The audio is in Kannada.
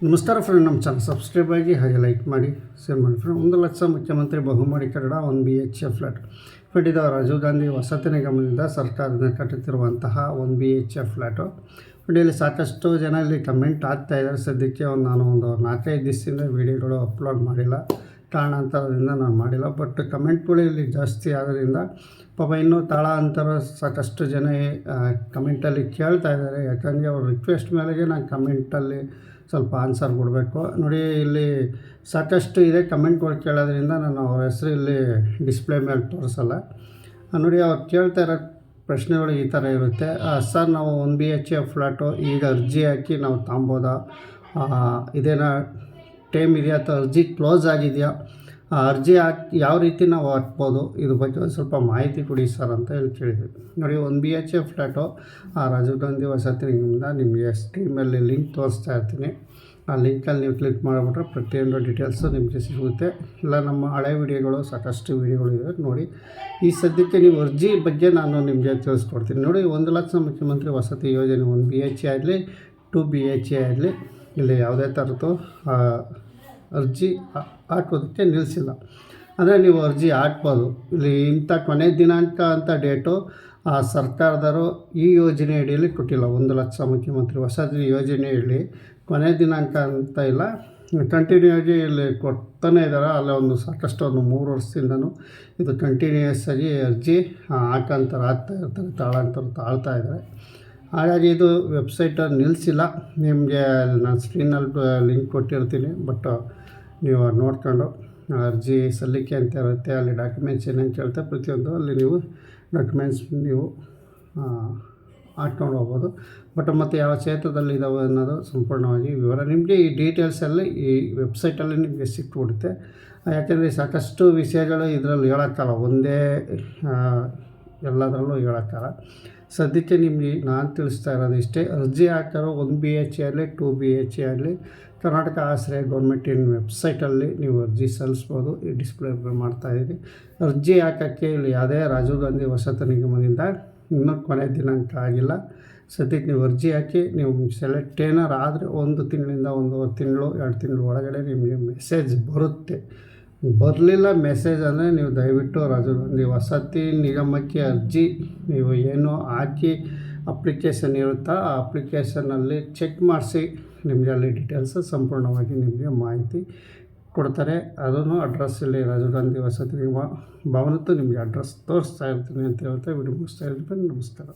ನಮಸ್ಕಾರ ಫ್ರೆಂಡ್ ನಮ್ಮ ಚಾನಲ್ ಸಬ್ಸ್ಕ್ರೈಬ್ ಆಗಿ ಹಾಗೆ ಲೈಕ್ ಮಾಡಿ ಶೇರ್ ಮಾಡಿ ಫ್ರೆಂಡ್ ಒಂದು ಲಕ್ಷ ಮುಖ್ಯಮಂತ್ರಿ ಬಹುಮಾರಿ Kannada one B H A flat friend ಇದು ರಾಜೀವ್ ಗಾಂಧಿ ವಸತಿ ನಿಗಮದಿಂದ ಸರ್ಕಾರದಿಂದ ಕಟ್ಟುತ್ತಿರುವಂತಹ one B H A flat friend ಇಲ್ಲಿ ಸಾಕಷ್ಟು ಜನ ಇಲ್ಲಿ ಕಮೆಂಟ್ ಆಗ್ತಾ ಇದ್ದಾರೆ. ಸದ್ಯಕ್ಕೆ ಒಂದು ನಾನು ಒಂದು ನಾಲ್ಕೈದು ದಿವಸದಿಂದ ವೀಡಿಯೋಗಳು ಅಪ್ಲೋಡ್ ಮಾಡಿಲ್ಲ. ಕಾರಣಾಂತರದಿಂದ ನಾನು ಮಾಡಿಲ್ಲ. ಬಟ್ ಕಮೆಂಟ್ಗಳು ಇಲ್ಲಿ ಜಾಸ್ತಿ ಆಗೋದ್ರಿಂದ ಪಾಪ ಇನ್ನೂ ತಾಳ ಅಂತರ ಸಾಕಷ್ಟು ಜನ ಕಮೆಂಟಲ್ಲಿ ಕೇಳ್ತಾ ಇದ್ದಾರೆ. ಯಾಕಂದರೆ ಅವ್ರ ರಿಕ್ವೆಸ್ಟ್ ಮೇಲೆಗೆ ನಾನು ಕಮೆಂಟಲ್ಲಿ ಸ್ವಲ್ಪ ಆನ್ಸರ್ ಕೊಡಬೇಕು. ನೋಡಿ, ಇಲ್ಲಿ ಸಾಕಷ್ಟು ಇದೆ ಕಮೆಂಟ್ಗಳು ಕೇಳೋದ್ರಿಂದ ನಾನು ಅವ್ರ ಹೆಸರು ಇಲ್ಲಿ ಡಿಸ್ಪ್ಲೇ ಮೇಲೆ ತೋರಿಸಲ್ಲ. ನೋಡಿ, ಅವ್ರು ಕೇಳ್ತಾ ಇರೋ ಪ್ರಶ್ನೆಗಳು ಈ ಥರ ಇರುತ್ತೆ. ಸರ್, ನಾವು one B H A flat ಈಗ ಅರ್ಜಿ ಹಾಕಿ ನಾವು ತಾಂಬೋದಾ? ಇದೇನ ಟೈಮ್ ಇದೆಯಾ ಅಥವಾ ಅರ್ಜಿ ಕ್ಲೋಸ್ ಆಗಿದೆಯಾ? ಆ ಅರ್ಜಿ ಹಾಕಿ ಯಾವ ರೀತಿ ನಾವು ಹಾಕ್ಬೋದು? ಇದ್ರ ಬಗ್ಗೆ ಒಂದು ಸ್ವಲ್ಪ ಮಾಹಿತಿ ಕೊಡಿ ಸರ್ ಅಂತ ಹೇಳಿ ಕೇಳಿದ್ವಿ. ನೋಡಿ, ಒಂದು ಬಿ ಎಚ್ ಎ ಫ್ಲ್ಯಾಟು ಆ ರಾಜೀವ್ ಗಾಂಧಿ ವಸತಿ ನಿಮ್ಮಿಂದ ನಿಮಗೆ ಸ್ಟ್ರೀಮಲ್ಲಿ ಲಿಂಕ್ ತೋರಿಸ್ತಾ ಇರ್ತೀನಿ. ಆ ಲಿಂಕಲ್ಲಿ ನೀವು ಕ್ಲಿಕ್ ಮಾಡಿಬಿಟ್ರೆ ಪ್ರತಿಯೊಂದು ಡೀಟೇಲ್ಸು ನಿಮಗೆ ಸಿಗುತ್ತೆ. ಇಲ್ಲ, ನಮ್ಮ ಹಳೆ ವಿಡಿಯೋಗಳು, ಸಾಕಷ್ಟು ವಿಡಿಯೋಗಳು ಇವೆ. ನೋಡಿ, ಈ ಸದ್ಯಕ್ಕೆ ನೀವು ಅರ್ಜಿ ಬಗ್ಗೆ ನಾನು ನಿಮಗೆ ತಿಳಿಸ್ಕೊಡ್ತೀನಿ. ನೋಡಿ, ಒಂದು ಲಕ್ಷ ಮುಖ್ಯಮಂತ್ರಿ ವಸತಿ ಯೋಜನೆ ಒಂದು ಬಿ ಎಚ್ ಆಗಲಿ ಟು ಬಿ ಎಚ್ ಎ ಆಗಲಿ, ಇಲ್ಲಿ ಯಾವುದೇ ಥರದ್ದು ಅರ್ಜಿ ಹಾಕೋದಕ್ಕೆ ನಿಲ್ಲಿಸಿಲ್ಲ. ಅಂದರೆ ನೀವು ಅರ್ಜಿ ಹಾಕ್ಬೋದು. ಇಲ್ಲಿ ಇಂಥ ಕೊನೆ ದಿನಾಂಕ ಅಂತ ಡೇಟು, ಆ ಸರ್ಕಾರದವರು ಈ ಯೋಜನೆ ಅಡಿಯಲ್ಲಿ ಕೊಟ್ಟಿಲ್ಲ. ಒಂದು ಲಕ್ಷ ಮುಖ್ಯಮಂತ್ರಿ ವಸತಿ ಹೇಳಿ ಕೊನೆ ದಿನಾಂಕ ಅಂತ ಇಲ್ಲ. ಕಂಟಿನ್ಯೂ ಆಗಿ ಇಲ್ಲಿ ಕೊಡ್ತಾನೆ ಇದ್ದಾರೆ. ಅಲ್ಲೇ ಒಂದು ಸಾಕಷ್ಟು ಒಂದು ಮೂರು ವರ್ಷದಿಂದನೂ ಇದು ಕಂಟಿನ್ಯೂಯಸ್ ಆಗಿ ಅರ್ಜಿ ಹಾಕಂತಾರೆ ಆಗ್ತಾ ಇರ್ತಾರೆ ತಾಳಂತಾರೆ ತಾಳ್ತಾ ಇದ್ದಾರೆ. ಹಾಗಾಗಿ ಇದು ವೆಬ್ಸೈಟ್ ನಿಲ್ಲಿಸಿಲ್ಲ ನಿಮಗೆ ನಾನು ಸ್ಕ್ರೀನಲ್ಲಿ ಲಿಂಕ್ ಕೊಟ್ಟಿರ್ತೀನಿ. ಬಟ್ ನೀವು ನೋಡ್ಕೊಂಡು ಅರ್ಜಿ ಸಲ್ಲಿಕೆ ಅಂತ ಇರುತ್ತೆ, ಅಲ್ಲಿ ಡಾಕ್ಯುಮೆಂಟ್ಸ್ ಏನಂತ ಕೇಳ್ತಾರೆ ಪ್ರತಿಯೊಂದು ಅಲ್ಲಿ ನೀವು ಡಾಕ್ಯುಮೆಂಟ್ಸ್ ನೀವು ಹಾಕ್ಕೊಂಡು ಹೋಗ್ಬೋದು. ಬಟ್ ಮತ್ತು ಯಾವ ಕ್ಷೇತ್ರದಲ್ಲಿ ಇದಾವೆ ಅನ್ನೋದು ಸಂಪೂರ್ಣವಾಗಿ ವಿವರ. ನಿಮಗೆ ಈ ಡೀಟೇಲ್ಸಲ್ಲಿ ಈ ವೆಬ್ಸೈಟಲ್ಲಿ ನಿಮಗೆ ಸಿಕ್ಕಿಬಿಡುತ್ತೆ ಯಾಕೆಂದರೆ ಸಾಕಷ್ಟು ವಿಷಯಗಳು ಇದರಲ್ಲಿ ಹೇಳೋಕ್ಕಲ್ಲ ಒಂದೇ ಎಲ್ಲದರಲ್ಲೂ ಹೇಳೋಕ್ಕಲ್ಲ ಸದ್ಯಕ್ಕೆ ನಿಮಗೆ ನಾನು ತಿಳಿಸ್ತಾ ಇರೋದು ಇಷ್ಟೇ. ಅರ್ಜಿ ಹಾಕೋರು ಒಂದು ಬಿ ಎಚ್ ಎ ಆಗಲಿ ಟು ಬಿ ಎಚ್ ಎ ಆಗಲಿ, ಕರ್ನಾಟಕ ಆಶ್ರಯ ಗೌರ್ಮೆಂಟಿನ ವೆಬ್ಸೈಟಲ್ಲಿ ನೀವು ಅರ್ಜಿ ಸಲ್ಲಿಸ್ಬೋದು, ಈ ಡಿಸ್ಪ್ಲೇ ಮಾಡ್ತಾಯಿದ್ದೀನಿ ಅರ್ಜಿ ಹಾಕೋಕ್ಕೆ ಇಲ್ಲಿ ಯಾವುದೇ ರಾಜೀವ್ ಗಾಂಧಿ ವಸತಿ ನಿಗಮದಿಂದ ಇನ್ನೂ ಕೊನೆ ದಿನಾಂಕ ಆಗಿಲ್ಲ. ಸದ್ಯಕ್ಕೆ ನೀವು ಅರ್ಜಿ ಹಾಕಿ, ನೀವು ಸೆಲೆಕ್ಟ್ ಏನಾರು ಆದರೆ ಒಂದು ತಿಂಗಳಿಂದ ಒಂದು ತಿಂಗಳು, ಎರಡು ತಿಂಗಳು ಒಳಗಡೆ ನಿಮಗೆ ಮೆಸೇಜ್ ಬರುತ್ತೆ. ಬರಲಿಲ್ಲ ಮೆಸೇಜ್ ಅಂದರೆ ನೀವು ದಯವಿಟ್ಟು ಗಾಂಧಿ ವಸತಿ ನಿಗಮಕ್ಕೆ ಅರ್ಜಿ, ನೀವು ಏನು ಹಾಕಿ ಅಪ್ಲಿಕೇಶನ್ ಇರುತ್ತಾ ಆ ಅಪ್ಲಿಕೇಶನಲ್ಲಿ ಚೆಕ್ ಮಾಡಿಸಿ. ನಿಮಗೆ ಅಲ್ಲಿ ಡೀಟೇಲ್ಸ್ ಸಂಪೂರ್ಣವಾಗಿ ನಿಮಗೆ ಮಾಹಿತಿ ಕೊಡ್ತಾರೆ. ಅದನ್ನು ಅಡ್ರೆಸ್ಸಲ್ಲಿ ರಾಜೀವ್ ಗಾಂಧಿ ವಸತಿ ಭವನದ್ದು ನಿಮಗೆ ಅಡ್ರೆಸ್ ತೋರಿಸ್ತಾ ಇರ್ತೀನಿ ಅಂತ ಹೇಳ್ತಾ ವಿಡಿಯೋ ಮುಗಿಸ್ತಾ ಇರ್ತೀನಿ ನಮಸ್ಕಾರ.